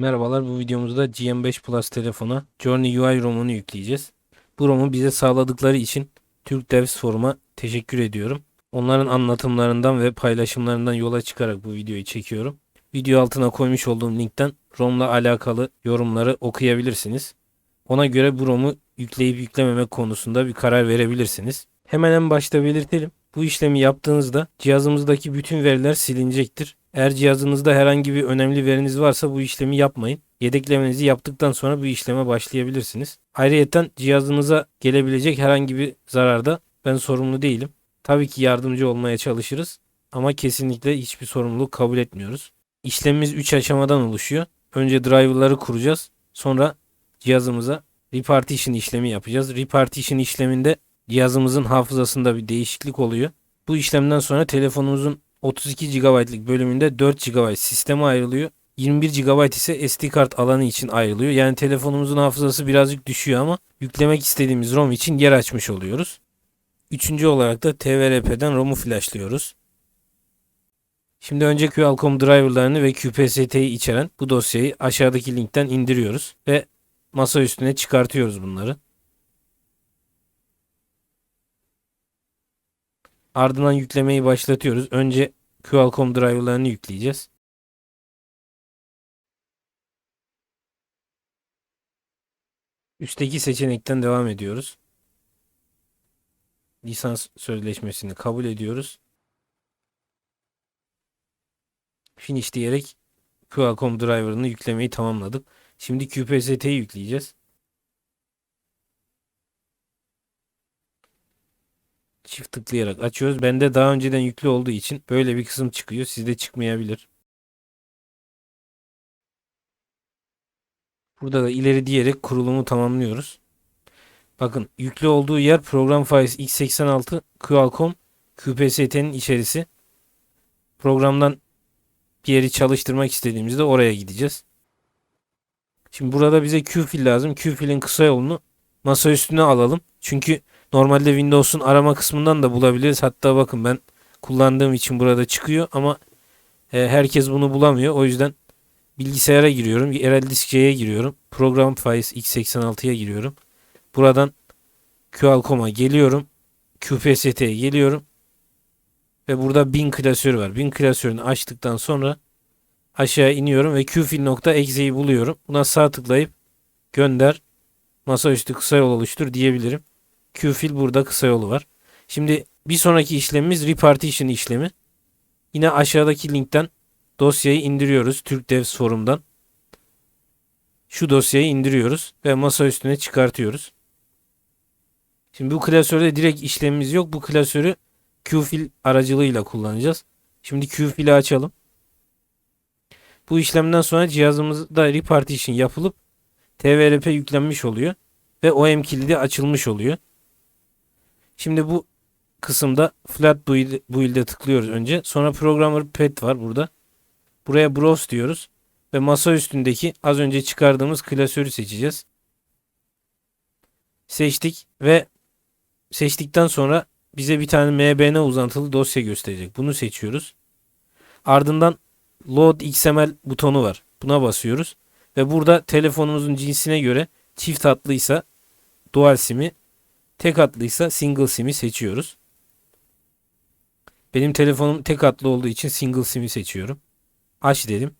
Merhabalar bu videomuzda GM5 Plus telefona Journey UI ROM'unu yükleyeceğiz. Bu ROM'u bize sağladıkları için Türk Devs Forum'a teşekkür ediyorum. Onların anlatımlarından ve paylaşımlarından yola çıkarak bu videoyu çekiyorum. Video altına koymuş olduğum linkten ROM'la alakalı yorumları okuyabilirsiniz. Ona göre bu ROM'u yükleyip yüklememek konusunda bir karar verebilirsiniz. Hemen en başta belirtelim. Bu işlemi yaptığınızda cihazımızdaki bütün veriler silinecektir. Eğer cihazınızda herhangi bir önemli veriniz varsa bu işlemi yapmayın. Yedeklemenizi yaptıktan sonra bu işleme başlayabilirsiniz. Ayrıca cihazınıza gelebilecek herhangi bir zararda ben sorumlu değilim. Tabii ki yardımcı olmaya çalışırız ama kesinlikle hiçbir sorumluluk kabul etmiyoruz. İşlemimiz 3 aşamadan oluşuyor. Önce driver'ları kuracağız. Sonra cihazımıza repartition işlemi yapacağız. Repartition işleminde cihazımızın hafızasında bir değişiklik oluyor. Bu işlemden sonra telefonumuzun 32 GB'lık bölümünde 4 GB sisteme ayrılıyor. 21 GB ise SD kart alanı için ayrılıyor. Yani telefonumuzun hafızası birazcık düşüyor ama yüklemek istediğimiz ROM için yer açmış oluyoruz. Üçüncü olarak da TVRP'den ROM'u flashlıyoruz. Şimdi önce Qualcomm driverlarını ve QPST'yi içeren bu dosyayı aşağıdaki linkten indiriyoruz ve masa üstüne çıkartıyoruz bunları. Ardından yüklemeyi başlatıyoruz. Önce Qualcomm driverlarını yükleyeceğiz. Üstteki seçenekten devam ediyoruz. Lisans sözleşmesini kabul ediyoruz. Finish diyerek Qualcomm driver'ını yüklemeyi tamamladık. Şimdi QPST'yi yükleyeceğiz. Çift tıklayarak açıyoruz. Bende daha önceden yüklü olduğu için böyle bir kısım çıkıyor. Sizde çıkmayabilir. Burada da ileri diyerek kurulumu tamamlıyoruz. Bakın yüklü olduğu yer program files x86 Qualcomm QPST'nin içerisi. Programdan bir yeri çalıştırmak istediğimizde oraya gideceğiz. Şimdi burada bize qfil lazım. Qfil'in kısa yolunu masa üstüne alalım. Çünkü normalde Windows'un arama kısmından da bulabiliriz. Hatta bakın ben kullandığım için burada çıkıyor ama e, herkes bunu bulamıyor. O yüzden bilgisayara giriyorum. Yerel disk C'ye giriyorum. Program Files x86'ya giriyorum. Buradan Qualcomm'a geliyorum. QPST'ye geliyorum. Ve burada bin klasörü var. Bin klasörünü açtıktan sonra aşağı iniyorum ve qfil.exe'yi buluyorum. Buna sağ tıklayıp gönder masaüstü kısa yol oluştur diyebilirim. Qfil burada kısa yolu var. Şimdi bir sonraki işlemimiz repartition işlemi. Yine aşağıdaki linkten dosyayı indiriyoruz Türk Devs forumdan. Şu dosyayı indiriyoruz ve masa üstüne çıkartıyoruz. Şimdi bu klasörde direkt işlemimiz yok. Bu klasörü qfil aracılığıyla kullanacağız. Şimdi qfil'i açalım. Bu işlemden sonra cihazımızda repartition yapılıp TVRP yüklenmiş oluyor ve OM kilidi açılmış oluyor. Şimdi bu kısımda flat build, build'e tıklıyoruz önce. Sonra programmer pet var burada. Buraya browse diyoruz ve masa üstündeki az önce çıkardığımız klasörü seçeceğiz. Seçtik ve seçtikten sonra bize bir tane mbn uzantılı dosya gösterecek. Bunu seçiyoruz. Ardından load xml butonu var. Buna basıyoruz ve burada telefonumuzun cinsine göre çift hatlıysa dual sim'i, tek hatlıysa single sim'i seçiyoruz. Benim telefonum tek hatlı olduğu için single sim'i seçiyorum. Aç dedim.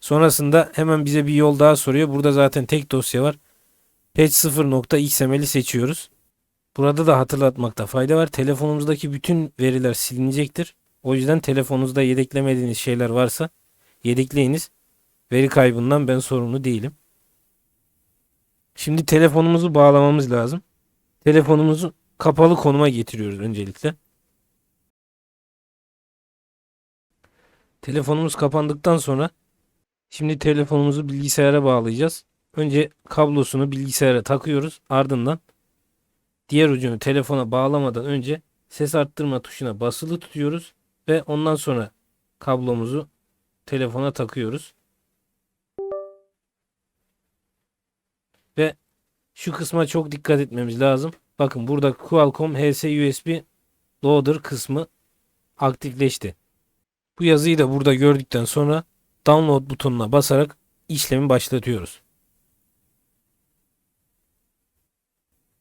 Sonrasında hemen bize bir yol daha soruyor. Burada zaten tek dosya var. Patch 0.xml'i seçiyoruz. Burada da hatırlatmakta fayda var. Telefonumuzdaki bütün veriler silinecektir. O yüzden telefonunuzda yedeklemediğiniz şeyler varsa yedekleyiniz. Veri kaybından ben sorumlu değilim. Şimdi telefonumuzu bağlamamız lazım. Telefonumuzu kapalı konuma getiriyoruz öncelikle. Telefonumuz kapandıktan sonra şimdi telefonumuzu bilgisayara bağlayacağız. Önce kablosunu bilgisayara takıyoruz. Ardından diğer ucunu telefona bağlamadan önce ses arttırma tuşuna basılı tutuyoruz ve ondan sonra kablomuzu telefona takıyoruz. Ve şu kısma çok dikkat etmemiz lazım. Bakın burada Qualcomm HS USB Loader kısmı aktifleşti. Bu yazıyı da burada gördükten sonra download butonuna basarak işlemi başlatıyoruz.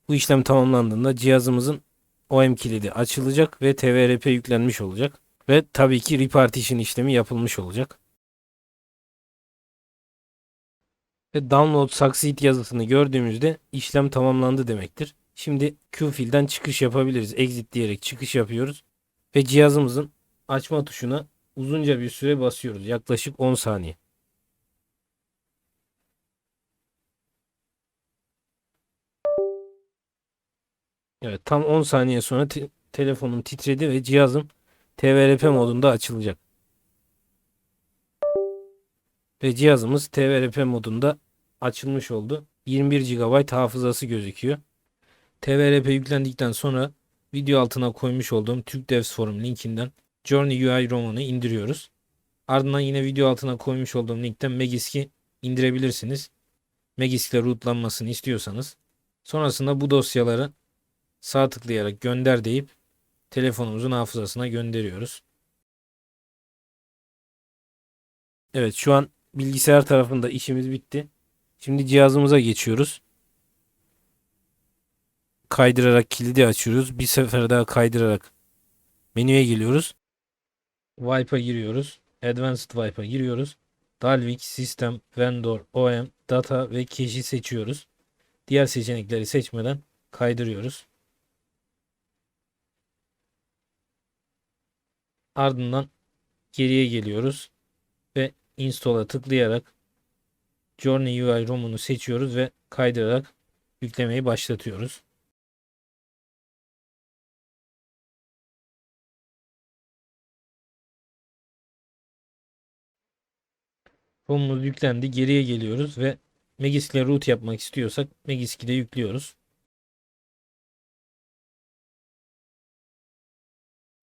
Bu işlem tamamlandığında cihazımızın OM kilidi açılacak ve TVRP yüklenmiş olacak. Ve tabii ki repartition işlemi yapılmış olacak. Ve download succeed yazısını gördüğümüzde işlem tamamlandı demektir. Şimdi Qfil'den çıkış yapabiliriz. Exit diyerek çıkış yapıyoruz. Ve cihazımızın açma tuşuna uzunca bir süre basıyoruz. Yaklaşık 10 saniye. Evet tam 10 saniye sonra te- telefonum titredi ve cihazım TVRP modunda açılacak. Ve cihazımız TVRP modunda açılmış oldu. 21 GB hafızası gözüküyor. TVRP yüklendikten sonra video altına koymuş olduğum Türk Devs Forum linkinden Journey UI romanı indiriyoruz. Ardından yine video altına koymuş olduğum linkten Megisk'i indirebilirsiniz. Megisk'le rootlanmasını istiyorsanız. Sonrasında bu dosyaları sağ tıklayarak gönder deyip telefonumuzun hafızasına gönderiyoruz. Evet şu an bilgisayar tarafında işimiz bitti. Şimdi cihazımıza geçiyoruz. Kaydırarak kilidi açıyoruz. Bir sefer daha kaydırarak menüye geliyoruz. Wipe'a giriyoruz. Advanced Wipe'a giriyoruz. Dalvik, System, Vendor, OM, Data ve Cache'i seçiyoruz. Diğer seçenekleri seçmeden kaydırıyoruz. Ardından geriye geliyoruz ve install'a tıklayarak Journey UI ROM'unu seçiyoruz ve kaydırarak yüklemeyi başlatıyoruz. ROM'umuz yüklendi. Geriye geliyoruz ve Magisk ile root yapmak istiyorsak Magisk'i de yüklüyoruz.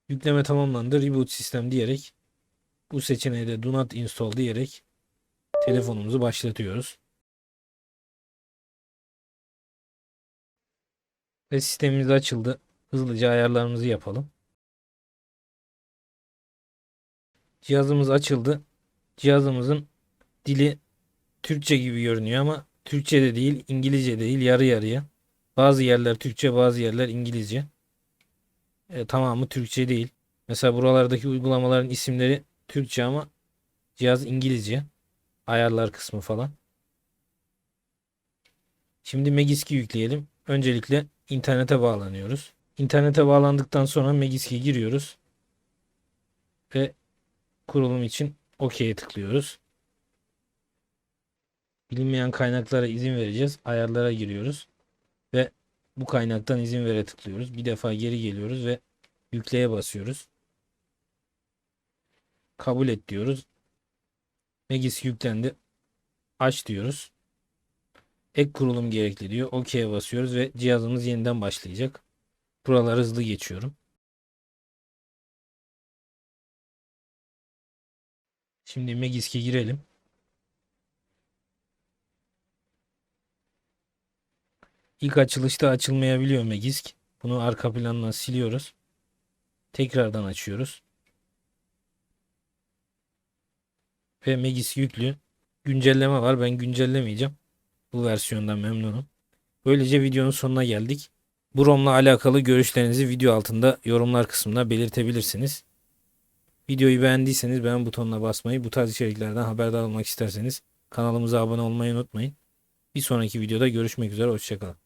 Yükleme tamamlandı. Reboot sistem diyerek bu seçeneği de do not install diyerek telefonumuzu başlatıyoruz. Ve sistemimiz açıldı. Hızlıca ayarlarımızı yapalım. Cihazımız açıldı. Cihazımızın dili Türkçe gibi görünüyor ama Türkçe de değil, İngilizce değil, yarı yarıya. Bazı yerler Türkçe, bazı yerler İngilizce. E, tamamı Türkçe değil. Mesela buralardaki uygulamaların isimleri Türkçe ama cihaz İngilizce. Ayarlar kısmı falan. Şimdi Megisk'i yükleyelim. Öncelikle internete bağlanıyoruz. İnternete bağlandıktan sonra Megisk'e giriyoruz. Ve kurulum için OK'ye tıklıyoruz. Bilinmeyen kaynaklara izin vereceğiz. Ayarlara giriyoruz. Ve bu kaynaktan izin vere tıklıyoruz. Bir defa geri geliyoruz ve yükleye basıyoruz. Kabul et diyoruz. Megis yüklendi. Aç diyoruz. Ek kurulum gerekli diyor. OK'ye basıyoruz ve cihazımız yeniden başlayacak. Buraları hızlı geçiyorum. Şimdi Megisk'e girelim. İlk açılışta açılmayabiliyor Megisk. Bunu arka plandan siliyoruz. Tekrardan açıyoruz. Ve Megis yüklü. Güncelleme var. Ben güncellemeyeceğim. Bu versiyondan memnunum. Böylece videonun sonuna geldik. Bu ROM'la alakalı görüşlerinizi video altında yorumlar kısmında belirtebilirsiniz. Videoyu beğendiyseniz beğen butonuna basmayı, bu tarz içeriklerden haberdar olmak isterseniz kanalımıza abone olmayı unutmayın. Bir sonraki videoda görüşmek üzere, hoşçakalın.